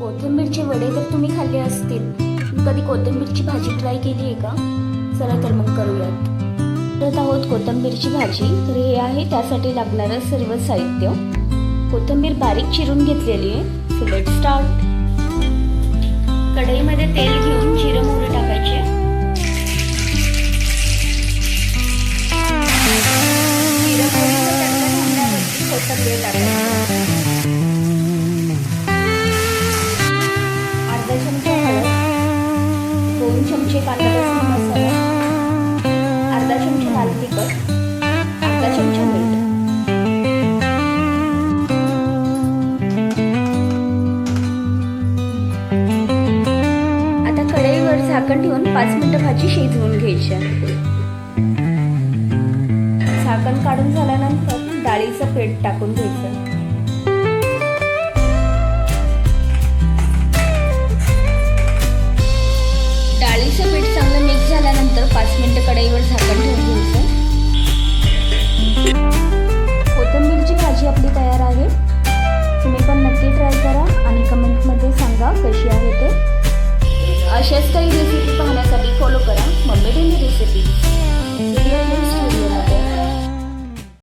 कोथिंबीरचे वडे तर तुम्ही खाल्ले असतील. कधी कोथिंबीरची भाजी ट्राय केली आहे का? चला तर मग करूयात. करत आहोत कोथिंबीरची भाजी. तर हे आहे त्यासाठी लागणारं सर्व साहित्य. कोथिंबीर बारीक चिरून घेतलेली आहे. सो लेट स्टार्ट कढईमध्ये तेल घेऊन जिरं मोहरी टाकायचे कोथिंबीर टाकायची चमचे कांदा लसूण मसाला अर्धा चमचा लाल तिखट अर्धा चमचा मीठ. आता कढईवर झाकण ठेवून पाच मिनिटं भाजी शिजवून घ्यायची. आहे. झाकण काढून झाल्यानंतर डाळीचं पेट टाकून घ्यायचं. डाळीचं पीठ चांगलं मिक्स झाल्यानंतर पाच मिनिटं कढईवर झाकण ठेवून घ्यायचं. कोथिंबीरची भाजी आपली तयार आहे. तुम्ही पण नक्की ट्राय करा आणि कमेंटमध्ये सांगा कशी आहे ते. अशाच काही रेसिपी पाहण्यासाठी